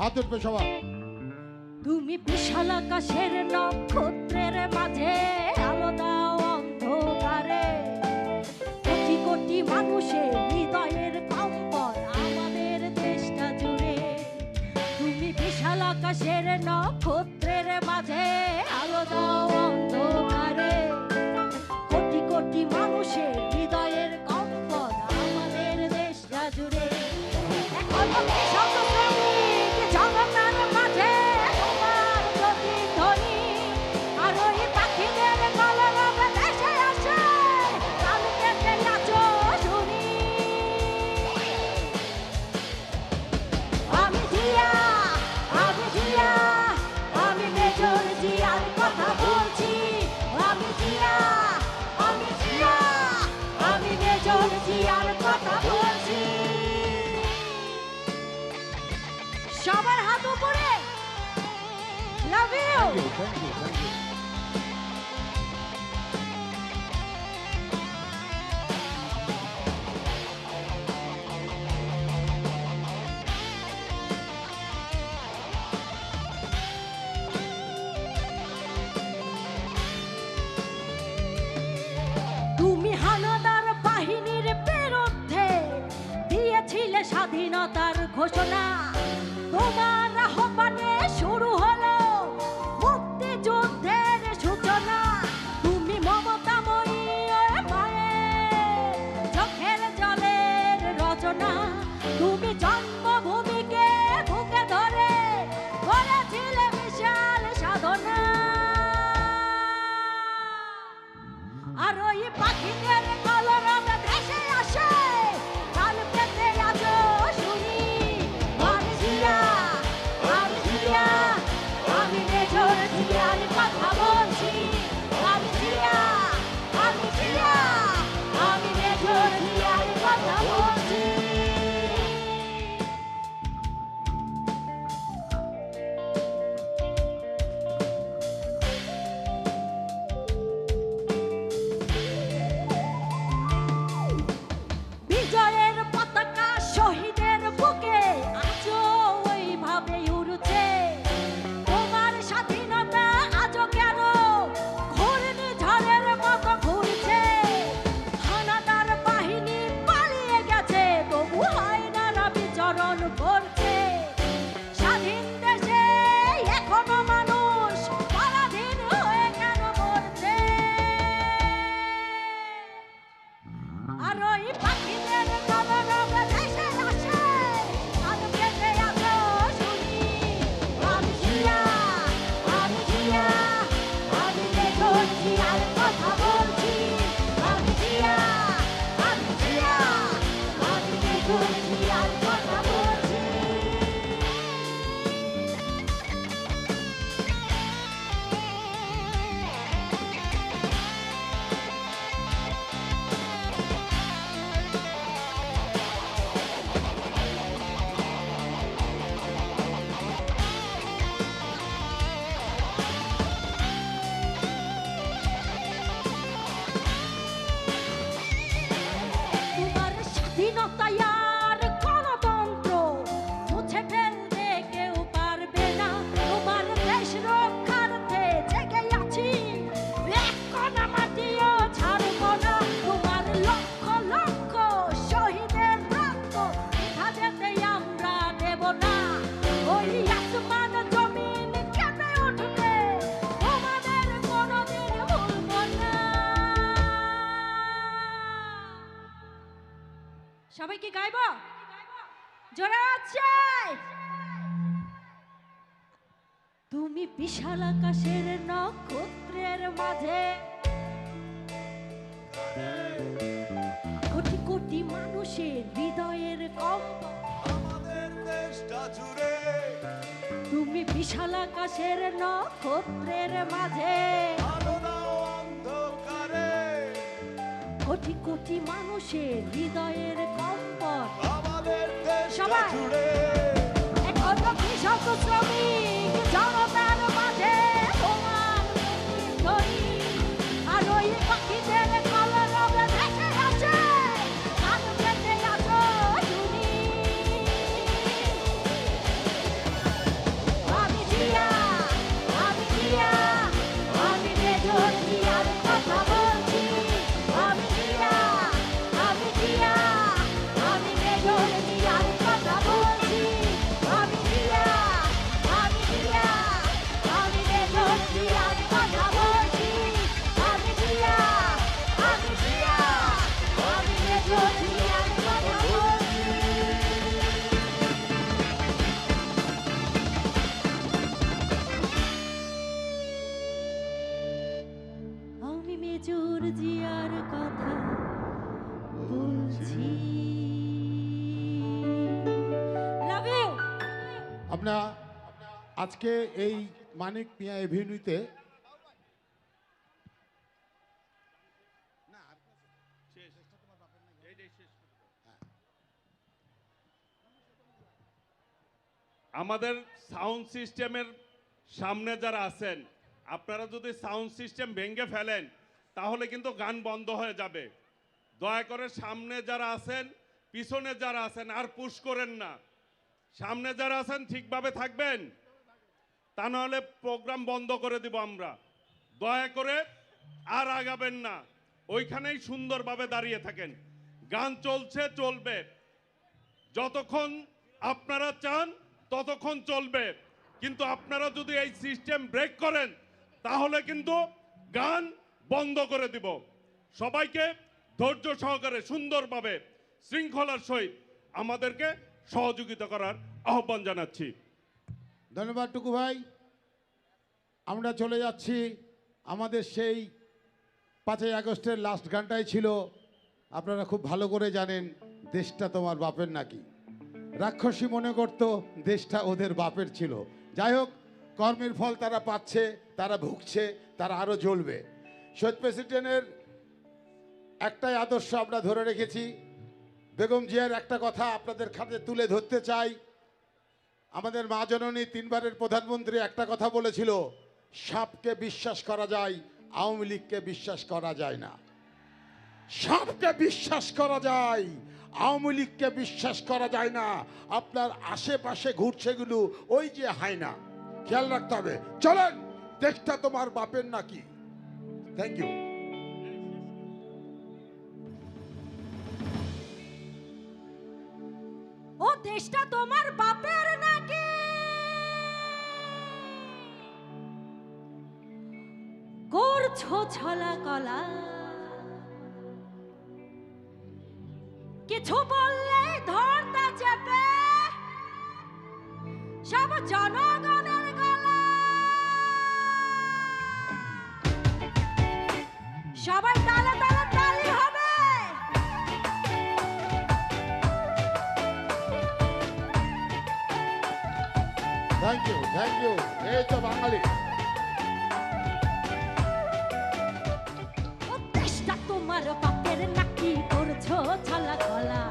হাতের উঠবে তুমি বিশাল আকাশের নক্ষত্রের মাঝে আলো অন্ধকারে। কোটি কোটি মানুষের হৃদয়ের কম্পন আমাদের দেশটা জুড়ে। তুমি বিশাল আকাশের নক্ষত্রের মাঝে আলোদা অন্ধকারে। কোটি কোটি ঘোষণা তোমার আহ্বানে আমি কি গাইব? জোরে তুমি বিশাল আকাশের নক্ষত্রের মাঝে। কোটি কোটি মানুষের হৃদয়ের কম্প। আমাদের দেশটা জুড়ে। তুমি বিশাল আকাশের নক্ষত্রের মাঝে। কোটি কোটি মানুষের হৃদয়ের কম সবাই। এক অন্য কৃষক শ্রমিক জনতার মাঝে তোমার ধরি আর ওই পাখিদের আজকে এই মানিক পিয়া এভিনিউতে আমাদের সাউন্ড সিস্টেমের সামনে যারা আছেন আপনারা যদি সাউন্ড সিস্টেম ভেঙে ফেলেন তাহলে কিন্তু গান বন্ধ হয়ে যাবে। দয়া করে সামনে যারা আছেন, পিছনে যারা আছেন, আর পুশ করেন না। সামনে যারা আছেন, ঠিকভাবে থাকবেন। তা নাহলে প্রোগ্রাম বন্ধ করে দিব আমরা। দয়া করে আর আগাবেন না। ওইখানেই সুন্দরভাবে দাঁড়িয়ে থাকেন। গান চলছে, চলবে। যতক্ষণ আপনারা চান, ততক্ষণ চলবে। কিন্তু আপনারা যদি এই সিস্টেম ব্রেক করেন, তাহলে কিন্তু গান বন্ধ করে দিব। সবাইকে ধৈর্য সহকারে সুন্দরভাবে শৃঙ্খলার সহিত আমাদেরকে সহযোগিতা করার আহ্বান জানাচ্ছি। ধন্যবাদ টুকু ভাই। আমরা চলে যাচ্ছি। আমাদের সেই পাঁচই আগস্টের লাস্ট গানটাই ছিল। আপনারা খুব ভালো করে জানেন, দেশটা তোমার বাপের নাকি। রাক্ষসী মনে করত দেশটা ওদের বাপের ছিল। যাই হোক, কর্মের ফল তারা পাচ্ছে, তারা ভুগছে, তারা আরও জ্বলবে। শহীদ প্রেসিডেন্টের একটাই আদর্শ আমরা ধরে রেখেছি। বেগম জিয়ার একটা কথা আপনাদের খাতে তুলে ধরতে চাই। আমাদের মা জননী তিনবারের প্রধানমন্ত্রী একটা কথা বলেছিল, সাপকে বিশ্বাস করা যায়, আওয়ামী লীগকে বিশ্বাস করা যায় না। সাপকে বিশ্বাস করা যায়, আওয়ামী লীগকে বিশ্বাস করা যায় না। আপনার আশেপাশে ঘুরছেগুলো ওই যে হয় হায়না। খেয়াল রাখতে হবে। চলেন দেশটা তোমার বাপের নাকি। থ্যাংক ইউ দেশটা তোমার বাপের নাকি? করছ ছলা কলা। কিছু বললে ধরতা চেপে। সব জনগণের গলা। সবাই তালে থ্যাংক ইউ এই তো বাঙালি তোমার বাপের নাকি করছ ছলা গলা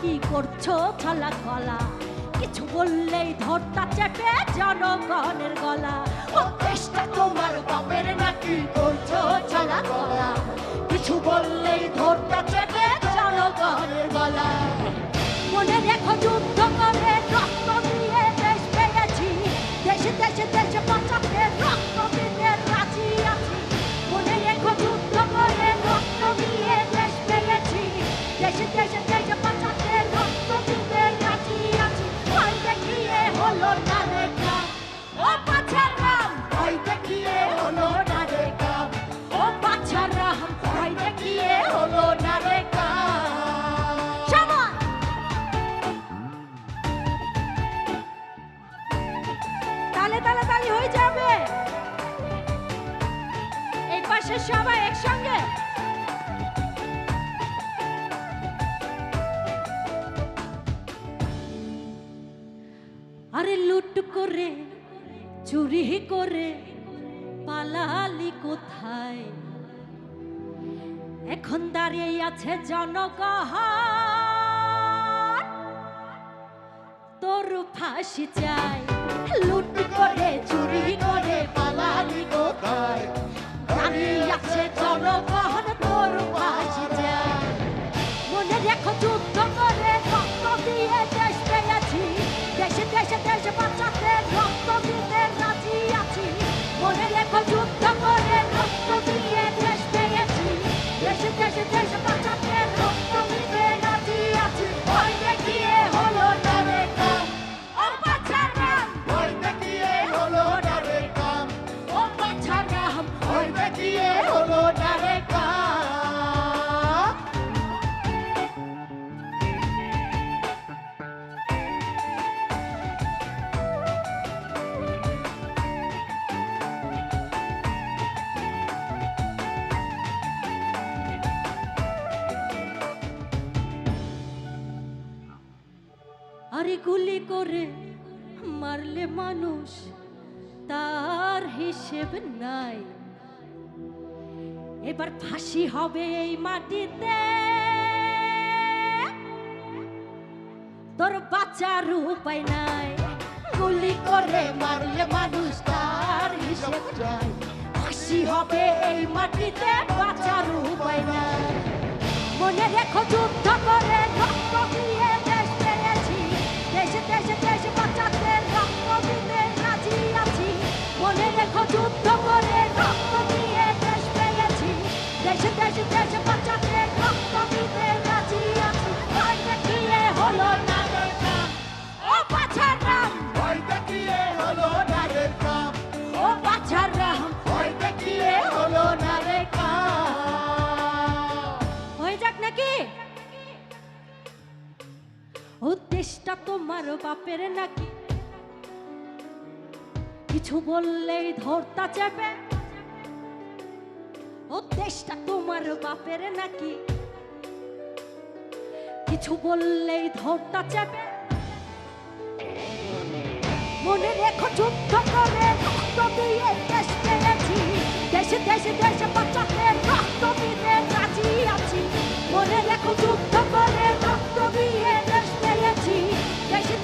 নাকি করছ ছলা কলা? কিছু বললেই ধরতা চেপে জনগণের গলা। ও দেশটা তোমার বাপের নাকি? color de আরে লুট করে, চুরি করে, পালালি কোথায়? এখন দাঁড়িয়ে আছে জনগণ। তোর ফাঁসি চাই। লুট করে, চুরি করে, পালালি আরে গুলি করে মারলে মানুষ তার হিসেব নাই। এবার ফাঁসি হবে এই মাটিতে। তোর বাঁচার উপায় নাই। গুলি করে মারলে মানুষ তার হিসেব নাই। ফাঁসি হবে এই মাটিতে, বাঁচার উপায় নাই। মনে রেখো যুদ্ধ করে রক্ত দিয়ে দেশে দেশে বাঁচাতে রক্ত দিতে রাজি আছি। মনে রেখো যুদ্ধ করে রক্ত দিয়ে দেশ পেয়েছি। দেশে দেশে দেশ বাঁচাতে রক্ত দিতে দেশটা তোমার বাপের নাকি? কিছু বললেই ধরতা চেপে। ও দেশটা তোমার বাপের নাকি? কিছু বললেই ধরতা চেপে। মনে রেখো যুদ্ধ করে রক্ত দিয়ে দেশ পেয়েছি। দেশে দেশে দেশে বাচ্চাদের রক্ত দিতে রাজি আছি। মনে রেখো যুদ্ধ